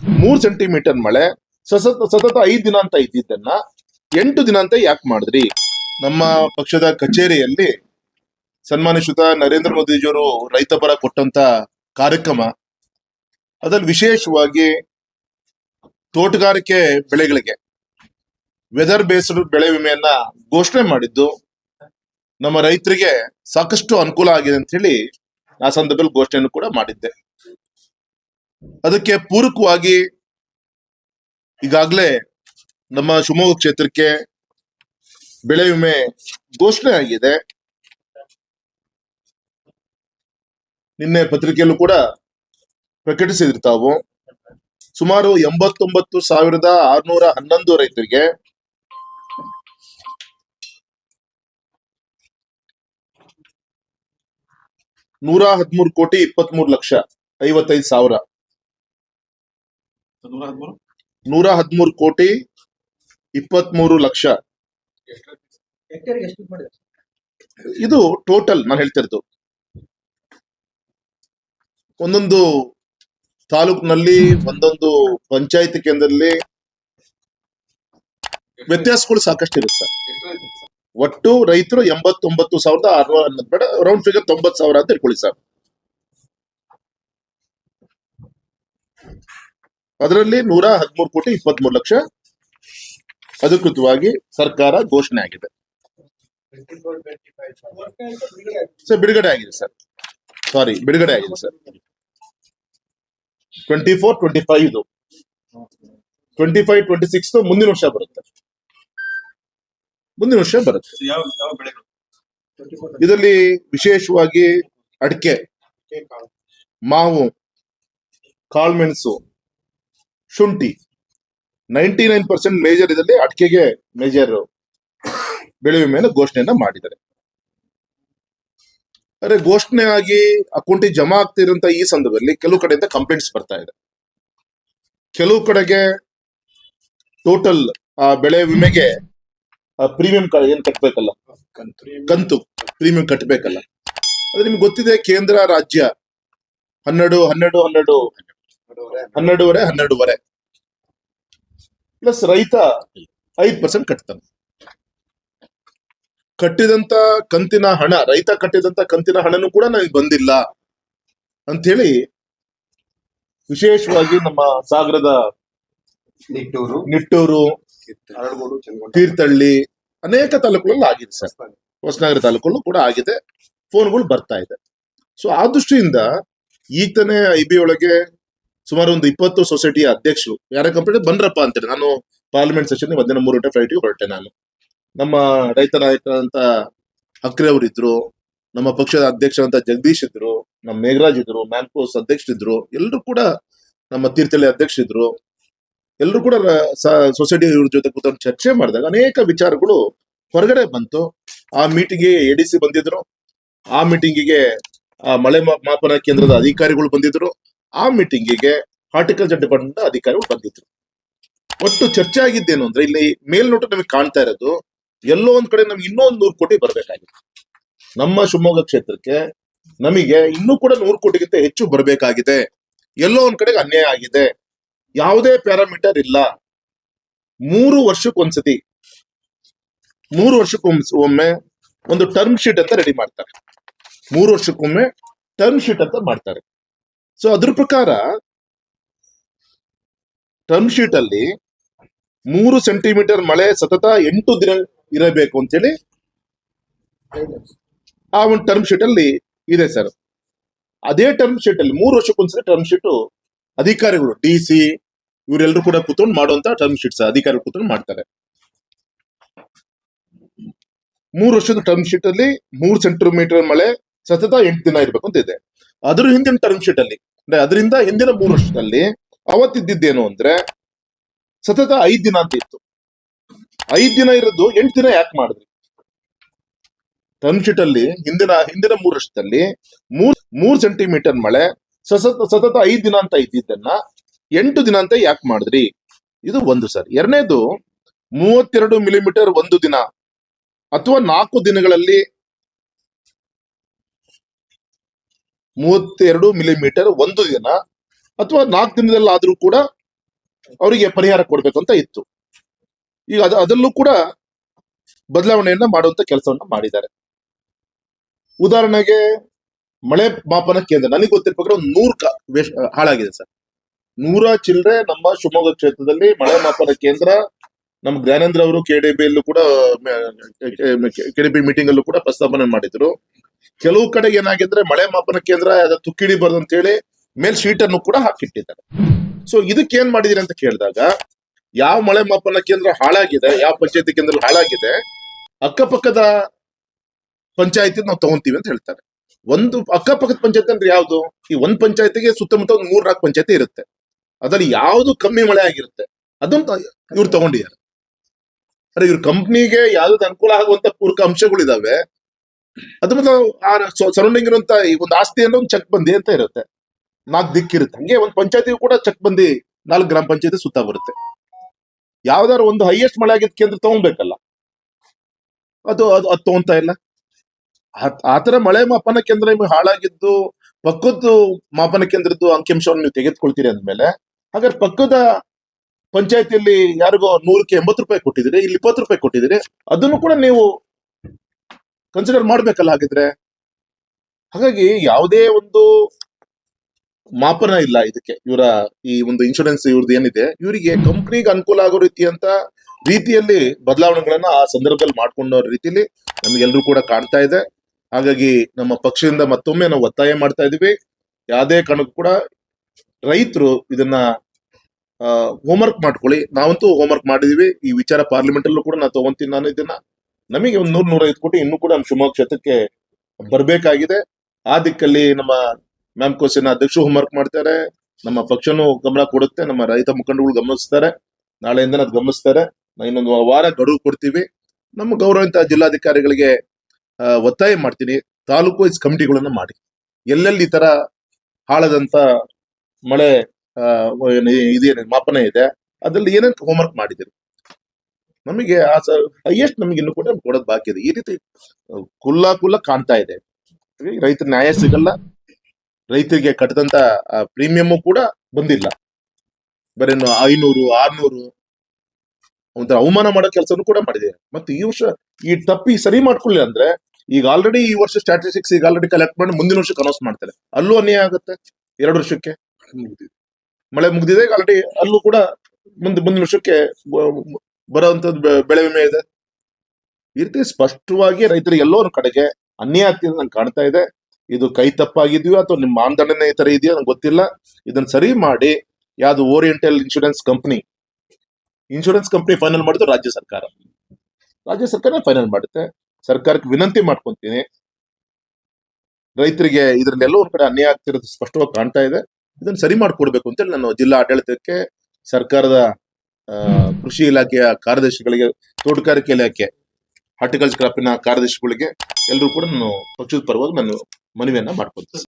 ಮೂರ್ ಸೆಂಟಿಮೀಟರ್ ಮಳೆ, ಸತತ ಸತತ ಐದ್ ದಿನ ಅಂತ ಇದ್ದಿದ್ದನ್ನ ಎಂಟು ದಿನ ಅಂತ ಯಾಕೆ ಮಾಡಿದ್ರಿ? ನಮ್ಮ ಪಕ್ಷದ ಕಚೇರಿಯಲ್ಲಿ ಸನ್ಮಾನಿಸುತ್ತ ನರೇಂದ್ರ ಮೋದಿಜಿಯವರು ರೈತ ಪರ ಕೊಟ್ಟಂತ ಕಾರ್ಯಕ್ರಮ. ಅದ್ರಲ್ಲಿ ವಿಶೇಷವಾಗಿ ತೋಟಗಾರಿಕೆ ಬೆಳೆಗಳಿಗೆ ವೆದರ್ ಬೇಸ್ಡ್ ಬೆಳೆ ವಿಮೆಯನ್ನ ಘೋಷಣೆ ಮಾಡಿದ್ದು, ನಮ್ಮ ರೈತರಿಗೆ ಸಾಕಷ್ಟು ಅನುಕೂಲ ಆಗಿದೆ ಅಂತ ಹೇಳಿ ಆ ಸಂದರ್ಭದಲ್ಲಿ ಘೋಷಣೆಯನ್ನು ಕೂಡ ಮಾಡಿದ್ದೆ. ಅದಕ್ಕೆ ಪೂರಕವಾಗಿ ಈಗಾಗಲೇ ನಮ್ಮ ಶಿವಮೊಗ್ಗ ಕ್ಷೇತ್ರಕ್ಕೆ ಬೆಳೆ ವಿಮೆ ಘೋಷಣೆ ಆಗಿದೆ. ನಿನ್ನೆ ಪತ್ರಿಕೆಯಲ್ಲೂ ಕೂಡ ಪ್ರಕಟಿಸಿದ್ರು ತಾವು. ಸುಮಾರು ಎಂಬತ್ತೊಂಬತ್ತು ಸಾವಿರದ ಆರ್ನೂರ ಹನ್ನೊಂದು ರೈತರಿಗೆ ನೂರ ಹದಿಮೂರು ಕೋಟಿ ಇಪ್ಪತ್ಮೂರು ಲಕ್ಷ ಐವತ್ತೈದು ಸಾವಿರ ನೂರ ಹದಿಮೂರು ಕೋಟಿ ಇಪ್ಪತ್ಮೂರು ಲಕ್ಷ. ಹೆಕ್ಟೇರ್ಗೆ ಎಷ್ಟು ಮಾಡಿದೆ ಇದು ಟೋಟಲ್ ನಾನು ಹೇಳ್ತಿರೋದು ಒಂದೊಂದು ತಾಲೂಕಿನಲ್ಲಿ ಒಂದೊಂದು ಪಂಚಾಯತ್ ಕೇಂದ್ರದಲ್ಲಿ ವ್ಯತ್ಯಾಸಗಳು ಸಾಕಷ್ಟು ಇರುತ್ತೆ ಸರ್. ಒಟ್ಟು ರೈತರು ಎಂಬತ್ತೊಂಬತ್ತು ಸಾವಿರದ ಆರ್ನೂರ ಹನ್ನೊಂದು ಬೇಡ ರೌಂಡ್ ಫಿಗರ್ ತೊಂಬತ್ತು ಸಾವಿರ ಅಂತ ಇಟ್ಕೊಳ್ಳಿ ಸರ್. ಅದರಲ್ಲಿ ನೂರ ಹದಿಮೂರು ಕೋಟಿ ಇಪ್ಪತ್ಮೂರು ಲಕ್ಷ ಅಧಿಕೃತವಾಗಿ ಸರ್ಕಾರ ಘೋಷಣೆ ಆಗಿದೆ. ಸರ್ ಬಿಡುಗಡೆ ಆಗಿದೆ ಸರ್. ಸಾರಿ ಬಿಡುಗಡೆ ಆಗಿದೆ sir. Twenty four twenty five ಇದು ಟ್ವೆಂಟಿ ಫೈವ್ ಟ್ವೆಂಟಿ ಸಿಕ್ಸ್ ಮುಂದಿನ ವರ್ಷ ಬರುತ್ತೆ. ಮುಂದಿನ ವರ್ಷ ಬರುತ್ತೆ ಇದರಲ್ಲಿ ವಿಶೇಷವಾಗಿ ಅಡಿಕೆ ಮಾವು ಕಾಳುಮೆಣಸು ಶುಂಠಿ. ನೈಂಟಿ ನೈನ್ ಪರ್ಸೆಂಟ್ ಮೇಜರ್ ಇದರಲ್ಲಿ ಅಡಿಕೆಗೆ ಮೇಜರ್ ಬೆಳೆ ವಿಮೆಯನ್ನು ಘೋಷಣೆಯನ್ನ ಮಾಡಿದ್ದಾರೆ. ಅರೆ ಘೋಷಣೆ ಆಗಿ ಅಕೌಂಟಿಗೆ ಜಮಾ ಆಗ್ತಿರೋಂತ ಈ ಸಂದರ್ಭದಲ್ಲಿ ಕೆಲವು ಕಡೆಯಿಂದ ಕಂಪ್ಲೇಂಟ್ಸ್ ಬರ್ತಾ ಇದೆ. ಕೆಲವು ಕಡೆಗೆ ಟೋಟಲ್ ಆ ಬೆಳೆ ವಿಮೆಗೆ ಪ್ರೀಮಿಯಂ ಏನ್ ಕಟ್ಬೇಕಲ್ಲ? ಕಂತು. ಪ್ರೀಮಿಯಂ ಕಟ್ಟಬೇಕಲ್ಲ ಅದು ನಿಮ್ಗೆ ಗೊತ್ತಿದೆ ಕೇಂದ್ರ, ರಾಜ್ಯ ಹನ್ನೆರಡು ಹನ್ನೆರಡು ಹನ್ನೆರಡು. ಹನ್ನೆರಡೂವರೆ ಹನ್ನೆರಡೂವರೆ. ಪ್ಲಸ್ ರೈತ ಐದ್ ಪರ್ಸೆಂಟ್ ಕಟ್ತಾನೆ. ಕಟ್ಟಿದಂತ ಕಂತಿನ ಹಣ ರೈತ ಕಟ್ಟಿದಂತ ಕಂತಿನ ಹಣನೂ ಕೂಡ ನನಗೆ ಬಂದಿಲ್ಲ ಅಂತ ಹೇಳಿ ವಿಶೇಷವಾಗಿ ನಮ್ಮ ಸಾಗರದ ನಿಟ್ಟೂರು ನಿಟ್ಟೂರು ತೀರ್ಥಹಳ್ಳಿ ಅನೇಕ ತಾಲೂಕುಗಳಲ್ಲಿ ಆಗಿದೆ ಸರ್. ಹೊಸನಗರ ತಾಲೂಕಲ್ಲೂ ಕೂಡ ಆಗಿದೆ. ಫೋನ್ಗಳು ಬರ್ತಾ ಇದೆ. ಸೊ ಆ ದೃಷ್ಟಿಯಿಂದ ಈಗ ತಾನೇ ಐ ಬಿ ಒಳಗೆ ಸುಮಾರು ಒಂದು ಇಪ್ಪತ್ತು ಸೊಸೈಟಿಯ ಅಧ್ಯಕ್ಷರು. ಯಾರ ಕಂಪ್ನಿ ಬಂದ್ರಪ್ಪ ಅಂತೇಳಿ ನಾನು ಪಾರ್ಲಿಮೆಂಟ್ ಸೆಷನ್ ಮಧ್ಯಾಹ್ನ ಮೂರು ಗಂಟೆ ಫ್ಲೈಟ್ಗೆ ಹೊರಟೆ ನಾನು. ನಮ್ಮ ರೈತ ನಾಯಕರಂತ ಅಕ್ರೆ ಅವರಿದ್ರು, ನಮ್ಮ ಪಕ್ಷದ ಅಧ್ಯಕ್ಷರಂತ ಜಗದೀಶ್ ಇದ್ರು, ನಮ್ಮ ಮೇಘರಾಜ್ ಇದ್ರು ಮ್ಯಾನ್ಕೋಸ್ ಅಧ್ಯಕ್ಷರಿದ್ರು ಎಲ್ಲರೂ ಕೂಡ ನಮ್ಮ ತೀರ್ಥಹಳ್ಳಿ ಅಧ್ಯಕ್ಷರಿದ್ರು ಎಲ್ಲರೂ ಕೂಡ ಸೊಸೈಟಿ ಇವ್ರ ಜೊತೆ ಕೂತ್ಕೊಂಡು ಚರ್ಚೆ ಮಾಡಿದಾಗ ಅನೇಕ ವಿಚಾರಗಳು ಹೊರಗಡೆ ಬಂತು. ಆ ಮೀಟಿಂಗ್ಗೆ ಎಡಿಸಿ ಬಂದಿದ್ರು. ಆ ಮೀಟಿಂಗಿಗೆ ಆ ಮಳೆ ಮಾಪನ ಕೇಂದ್ರದ ಅಧಿಕಾರಿಗಳು ಬಂದಿದ್ರು. ಆ ಮೀಟಿಂಗಿಗೆ ಹಾರ್ಟಿಕಲ್ಚರ್ ಡಿಪಾರ್ಟ್ಮೆಂಟ್ ಅಧಿಕಾರಿಗಳು ಬಂದಿದ್ರು. ಒಟ್ಟು ಚರ್ಚೆ ಆಗಿದ್ದೇನು ಅಂದ್ರೆ, ಇಲ್ಲಿ ಮೇಲ್ನೋಟ ನಮಗೆ ಕಾಣ್ತಾ ಇರೋದು, ಎಲ್ಲೋ ಒಂದ್ ಕಡೆ ನಮ್ಗೆ ಇನ್ನೊಂದು ನೂರು ಕೋಟಿ ಬರಬೇಕಾಗಿತ್ತು. ನಮ್ಮ ಶಿವಮೊಗ್ಗ ಕ್ಷೇತ್ರಕ್ಕೆ ನಮಗೆ ಇನ್ನೂ ಕೂಡ ನೂರು ಕೋಟಿಗಿಂತ ಹೆಚ್ಚು ಬರಬೇಕಾಗಿದೆ. ಎಲ್ಲೋ ಒಂದ್ ಕಡೆಗೆ ಅನ್ಯಾಯ ಆಗಿದೆ. ಯಾವುದೇ ಪ್ಯಾರಾಮೀಟರ್ ಇಲ್ಲ. ಮೂರು ವರ್ಷಕ್ಕೊಂದ್ಸತಿ, ಮೂರು ವರ್ಷಕ್ಕೊಮ್ಮೆ ಒಂದು ಟರ್ಮ್ ಶೀಟ್ ಅಂತ ರೆಡಿ ಮಾಡ್ತಾರೆ. ಮೂರು ವರ್ಷಕ್ಕೊಮ್ಮೆ ಟರ್ಮ್ ಶೀಟ್ ಅಂತ ಮಾಡ್ತಾರೆ. ಸೊ ಅದ್ರ ಪ್ರಕಾರ ಟರ್ಮ್ ಶೀಟ್ ಅಲ್ಲಿ ಮೂರು ಸೆಂಟಿಮೀಟರ್ ಮಳೆ ಸತತ ಎಂಟು ದಿನ ಇರಬೇಕು ಅಂತೇಳಿ ಆ ಒಂದು ಟರ್ಮ್ ಶೀಟ್ ಅಲ್ಲಿ ಇದೆ ಸರ್. ಅದೇ ಟರ್ಮ್ ಶೀಟ್ ಅಲ್ಲಿ ಮೂರು ವರ್ಷಕ್ಕೊಂದ್ಸರಿ ಟರ್ಮ್ ಶೀಟ್ ಅಧಿಕಾರಿಗಳು ಡಿ ಸಿ ಇವರೆಲ್ಲರೂ ಕೂಡ ಕೂತ್ಕೊಂಡು ಮಾಡುವಂತ ಟರ್ಮ್ ಶೀಟ್ಸ್ ಅಧಿಕಾರಿಗಳು ಕೂತ್ಕೊಂಡು ಮಾಡ್ತಾರೆ. ಮೂರು ವರ್ಷದ ಟರ್ಮ್ ಶೀಟ್ ಅಲ್ಲಿ ಮೂರು ಸೆಂಟಿಮೀಟರ್ ಮಳೆ ಸತತ ಎಂಟು ದಿನ ಇರಬೇಕು ಅಂತ ಇದೆ. ಅದ್ರ ಹಿಂದಿನ ಟರ್ಮ್ ಶೀಟ್ ಅಲ್ಲಿ, ಅಂದ್ರೆ ಅದರಿಂದ ಹಿಂದಿನ ಮೂರು ವರ್ಷದಲ್ಲಿ ಅವತ್ತಿದ್ದೇನು ಅಂದ್ರೆ ಸತತ ಐದ್ ದಿನ ಅಂತ ಇತ್ತು. ಐದ್ ದಿನ ಇರೋದು ಎಂಟು ದಿನ ಯಾಕೆ ಮಾಡಿದ್ರಿ? ಟರ್ಮ್ ಶೀಟ್ ಅಲ್ಲಿ ಹಿಂದಿನ ಹಿಂದಿನ ಮೂರು ವರ್ಷದಲ್ಲಿ ಮೂರ್ ಮೂರ್ ಸೆಂಟಿಮೀಟರ್ ಮಳೆ ಸತತ ಸತತ ಐದ್ ದಿನ ಅಂತ ಇದ್ದಿದ್ದನ್ನ ಎಂಟು ದಿನ ಅಂತ ಯಾಕೆ ಮಾಡಿದ್ರಿ? ಇದು ಒಂದು ಸರ್. ಎರಡನೇದು ಮೂವತ್ತೆರಡು ಮಿಲಿಮೀಟರ್ ಒಂದು ದಿನ ಅಥವಾ ನಾಲ್ಕು ದಿನಗಳಲ್ಲಿ ಮೂವತ್ತೆರಡು ಮಿಲಿಮೀಟರ್ ಒಂದು ದಿನ ಅಥವಾ ನಾಲ್ಕು ದಿನದಲ್ಲಾದರೂ ಕೂಡ ಅವರಿಗೆ ಪರಿಹಾರ ಕೊಡ್ಬೇಕು ಅಂತ ಇತ್ತು ಈಗ ಅದ ಅದಲ್ಲೂ ಕೂಡ ಬದಲಾವಣೆಯನ್ನ ಮಾಡುವಂತ ಕೆಲಸವನ್ನ ಮಾಡಿದ್ದಾರೆ ಉದಾಹರಣೆಗೆ ಮಳೆ ಮಾಪನ ಕೇಂದ್ರ ನನಗೆ ಗೊತ್ತಿರೋ ಪ್ರಕಾರ ಒಂದು ನೂರು ಹಾಳಾಗಿದೆ ಸರ್ ನೂರ ಚಿಲ್ಲರೆ ನಮ್ಮ ಶಿವಮೊಗ್ಗ ಕ್ಷೇತ್ರದಲ್ಲಿ ಮಳೆ ಮಾಪನ ಕೇಂದ್ರ ನಮ್ಮ ಜ್ಞಾನೇಂದ್ರ ಅವರು ಕೆಡಿಬಿ ಯಲ್ಲೂ ಕೂಡ ಕೆಡಿಬಿ ಮೀಟಿಂಗ್ ಅಲ್ಲೂ ಕೂಡ ಪ್ರಸ್ತಾಪನೆ ಮಾಡಿದ್ರು ಕೆಲವು ಕಡೆ ಏನಾಗಿದ್ರೆ ಮಳೆ ಮಾಪನ ಕೇಂದ್ರ, ಅದು ತುಕ್ಕಿಡಿ ಬರ್ದು ಅಂತ ಹೇಳಿ ಮೇಲ್ ಶೀಟ್ ಅನ್ನು ಕೂಡ ಹಾಕಿಟ್ಟಿದ್ದಾರೆ. ಸೊ ಇದಕ್ಕೆ ಏನ್ ಮಾಡಿದಿರಿ ಅಂತ ಕೇಳಿದಾಗ, ಯಾವ ಮಳೆ ಮಾಪನ ಕೇಂದ್ರ ಹಾಳಾಗಿದೆ, ಯಾವ ಪಂಚಾಯತಿ ಕೇಂದ್ರ ಹಾಳಾಗಿದೆ, ಅಕ್ಕಪಕ್ಕದ ಪಂಚಾಯತಿ ನಾವು ತಗೊಂತೀವಿ ಅಂತ ಹೇಳ್ತಾರೆ. ಒಂದು ಅಕ್ಕಪಕ್ಕದ ಪಂಚಾಯತಿ ಅಂದ್ರೆ ಯಾವ್ದು? ಈ ಒಂದ್ ಪಂಚಾಯತಿಗೆ ಸುತ್ತಮುತ್ತ ಒಂದು ಮೂರ್ ನಾಲ್ಕು ಪಂಚಾಯತಿ ಇರುತ್ತೆ. ಅದ್ರಲ್ಲಿ ಯಾವ್ದು ಕಮ್ಮಿ ಮಳೆ ಆಗಿರುತ್ತೆ, ಅದನ್ನ ಇವ್ರು ತಗೊಂಡಿದ್ದಾರೆ. ಅರೆ, ಇವ್ರ ಕಂಪ್ನಿಗೆ ಯಾವ್ದು ಅನುಕೂಲ ಆಗುವಂತ ಪೂರಕ ಅಂಶಗಳಿದಾವೆ ಅದು ಮತ್ತೆ ಆ ಸರೌಂಡಿಂಗ್ ಇರುವಂತ ಈ ಒಂದು ಆಸ್ತಿ ಅಂದ್ರೆ ಒಂದು ಚೆಕ್ ಬಂದಿ ಅಂತ ಇರುತ್ತೆ. ನಾಲ್ಕು ದಿಕ್ಕಿರುತ್ತೆ ಹಂಗೆ ಒಂದು ಪಂಚಾಯತಿಗೂ ಕೂಡ ಚೆಕ್ ಬಂದಿ ನಾಲ್ಕು ಗ್ರಾಮ ಪಂಚಾಯತಿ ಸುತ್ತ ಬರುತ್ತೆ. ಯಾವ್ದಾದ್ರು ಒಂದು ಹೈಯೆಸ್ಟ್ ಮಳೆ ಆಗಿದ್ದ ಕೇಂದ್ರ ತಗೊಬೇಕಲ್ಲ ಅದು ಅದು ಅದು ತಗೊಂತ ಇಲ್ಲ. ಆತರ ಮಳೆ ಮಾಪನ ಕೇಂದ್ರ ನಿಮಗೆ ಹಾಳಾಗಿದ್ದು, ಪಕ್ಕದ್ದು ಮಾಪನ ಕೇಂದ್ರದ್ದು ಅಂಕಿಅಂಶವನ್ನು ನೀವು ತೆಗೆದುಕೊಳ್ತೀರಿ ಅಂದ್ಮೇಲೆ, ಹಾಗಾದ್ರೆ ಪಕ್ಕದ ಪಂಚಾಯತಿಯಲ್ಲಿ ಯಾರಿಗೋ ನೂರಕ್ಕೆ ಎಂಬತ್ತು ರೂಪಾಯಿ ಕೊಟ್ಟಿದ್ದೀರಿ ಇಲ್ಲಿ ಇಪ್ಪತ್ತು ರೂಪಾಯಿ ಕೊಟ್ಟಿದ್ದೀರಿ, ಅದನ್ನು ಕೂಡ ನೀವು ಕನ್ಸಿಡರ್ ಮಾಡ್ಬೇಕಲ್ಲ ಹಾಗಿದ್ರೆ? ಹಾಗಾಗಿ ಯಾವುದೇ ಒಂದು ಮಾಪನ ಇಲ್ಲ ಇದಕ್ಕೆ, ಇವರ ಈ ಒಂದು ಇನ್ಶೂರೆನ್ಸ್ ಇವ್ರದ್ದು ಏನಿದೆ, ಇವರಿಗೆ ಕಂಪ್ನಿಗೆ ಅನುಕೂಲ ಆಗೋ ರೀತಿಯಂತ ರೀತಿಯಲ್ಲಿ ಬದಲಾವಣೆಗಳನ್ನ ಆ ಸಂದರ್ಭದಲ್ಲಿ ಮಾಡ್ಕೊಂಡೋ ರೀತಿಯಲ್ಲಿ ನಮ್ಗೆಲ್ಲರೂ ಕೂಡ ಕಾಣ್ತಾ ಇದೆ. ಹಾಗಾಗಿ ನಮ್ಮ ಪಕ್ಷದಿಂದ ಮತ್ತೊಮ್ಮೆ ನಾವು ಒತ್ತಾಯ ಮಾಡ್ತಾ ಇದೀವಿ. ಯಾವುದೇ ಕಾರಣಕ್ಕೂ ಕೂಡ ರೈತರು ಇದನ್ನ ಹೋಮ್ವರ್ಕ್ ಮಾಡ್ಕೊಳ್ಳಿ. ನಾವಂತೂ ಹೋಮ್ವರ್ಕ್ ಮಾಡಿದೀವಿ. ಈ ವಿಚಾರ ಪಾರ್ಲಿಮೆಂಟ್ ಅಲ್ಲೂ ಕೂಡ ನಾನು ತಗೊಂತೀನಿ ನಾನು ಇದನ್ನ. ನಮಗೆ ಒಂದು ನೂರ್ ನೂರೈದು ಕೋಟಿ ಇನ್ನೂ ಕೂಡ ನಮ್ಮ ಶಿವಮೊಗ್ಗ ಕ್ಷೇತ್ರಕ್ಕೆ ಬರಬೇಕಾಗಿದೆ. ಆ ದಿಕ್ಕಲ್ಲಿ ನಮ್ಮ ಮ್ಯಾಮ್ ಕೋಸಿನ ಅಧ್ಯಕ್ಷರು ಹೋಮ್ವರ್ಕ್ ಮಾಡ್ತಾರೆ. ನಮ್ಮ ಪಕ್ಷನೂ ಗಮನ ಕೊಡುತ್ತೆ. ನಮ್ಮ ರೈತ ಮುಖಂಡಗಳು ಗಮನಿಸ್ತಾರೆ. ನಾಳೆಯಿಂದ ಅದು ಗಮನಿಸ್ತಾರೆ. ಇನ್ನೊಂದು ವಾರ ಗಡುವು ಕೊಡ್ತೀವಿ. ನಮ್ಮ ಗೌರವಿತ ಜಿಲ್ಲಾಧಿಕಾರಿಗಳಿಗೆ ಒತ್ತಾಯ ಮಾಡ್ತೀನಿ. ತಾಲೂಕು ವೈಸ್ ಕಮಿಟಿಗಳನ್ನ ಮಾಡಿ. ಎಲ್ಲೆಲ್ಲಿ ಈ ತರ ಹಾಳದಂತ ಮಳೆ ಇದೇನು ಮಾಪನ ಇದೆ, ಅದ್ರಲ್ಲಿ ಏನೇನು ಹೋಮ್ವರ್ಕ್ ಮಾಡಿದಿರಿ ನಮಗೆ ಆ ಹೈಯೆಸ್ಟ್ ನಮಗೆ ಇನ್ನು ಕೂಡ ಕೊಡೋದು ಬಾಕಿ ಇದೆ. ಈ ರೀತಿ ಕುಲ್ಲ ಕುಲ್ಲ ಕಾಣ್ತಾ ಇದೆ. ರೈತರ ನ್ಯಾಯ ಸಿಗಲ್ಲ. ರೈತರಿಗೆ ಕಟ್ಟದಂತ ಪ್ರೀಮಿಯಮ್ ಕೂಡ ಬಂದಿಲ್ಲ. ಬರೇನು ಐನೂರು ಆರ್ನೂರು ಒಂಥರ ಅವಮಾನ ಮಾಡೋ ಕೆಲಸನೂ ಕೂಡ ಮಾಡಿದೆ. ಮತ್ತೆ ಈ ವರ್ಷ ಈ ತಪ್ಪಿ ಸರಿ ಮಾಡ್ಕೊಳ್ಳಿ ಅಂದ್ರೆ ಈಗ ಆಲ್ರೆಡಿ ಈ ವರ್ಷ ಸ್ಟ್ಯಾಟಿಸ್ಟಿಕ್ಸ್ ಈಗ ಆಲ್ರೆಡಿ ಕಲೆಕ್ಟ್ ಮಾಡಿ ಮುಂದಿನ ವರ್ಷಕ್ಕೆ ಅನೌನ್ಸ್ ಮಾಡ್ತಾರೆ. ಅಲ್ಲೂ ಅನ್ಯಾಯ ಆಗುತ್ತೆ? ಎರಡು ವರ್ಷಕ್ಕೆ? ಮಳೆ ಮುಗ್ದಿದೆ. ಈಗ ಆಲ್ರೆಡಿ ಅಲ್ಲೂ ಕೂಡ ಮುಂದೆ ಮುಂದಿನ ವರ್ಷಕ್ಕೆ ಬರುವಂತದ್ದು ಬೆಳೆ ವಿಮೆ ಇದೆ. ಈ ರೀತಿ ಸ್ಪಷ್ಟವಾಗಿ ರೈತರಿಗೆ ಎಲ್ಲೋ ಒಂದು ಕಡೆಗೆ ಅನ್ಯಾಯ ಆಗ್ತಿದೆ ನಂಗೆ ಕಾಣ್ತಾ ಇದೆ. ಇದು ಕೈ ತಪ್ಪಾಗಿದೆಯೋ ಅಥವಾ ನಿಮ್ಮ ಮಾನದಂಡನೆ ಈ ತರ ಇದೆಯೋ ನಂಗೆ ಗೊತ್ತಿಲ್ಲ. ಇದನ್ನ ಸರಿ ಮಾಡಿ ಯಾವ್ದು oriental insurance company insurance company final ಮಾಡಿದ್ರು ರಾಜ್ಯ ಸರ್ಕಾರ. ರಾಜ್ಯ ಸರ್ಕಾರನೇ ಫೈನಲ್ ಮಾಡುತ್ತೆ. ಸರ್ಕಾರಕ್ಕೆ ವಿನಂತಿ ಮಾಡ್ಕೊಂತೀನಿ. ರೈತರಿಗೆ ಇದ್ರಲ್ಲೆಲ್ಲೋ ಒಂದ್ ಕಡೆ ಅನ್ಯಾಯ ಆಗ್ತಿರೋದು ಸ್ಪಷ್ಟವಾಗಿ ಕಾಣ್ತಾ ಇದೆ. ಇದನ್ನ ಸರಿ ಮಾಡ್ಕೊಡ್ಬೇಕು ಅಂತೇಳಿ ನಾನು ಜಿಲ್ಲಾ ಆಡಳಿತಕ್ಕೆ ಸರ್ಕಾರದ ಕೃಷಿ ಇಲಾಖೆಯ ಕಾರ್ಯದರ್ಶಿಗಳಿಗೆ, ತೋಟಗಾರಿಕೆ ಇಲಾಖೆ ಹಾರ್ಟಿಕಲ್ಚರ್ ಕ್ರಾಪಿನ ಕಾರ್ಯದರ್ಶಿಗಳಿಗೆ ಎಲ್ಲರೂ ಕೂಡ ನಾನು ಪಕ್ಷದ ಪರವಾಗಿ ನಾನು ಮನವಿಯನ್ನ ಮಾಡ್ಕೊತೀನಿ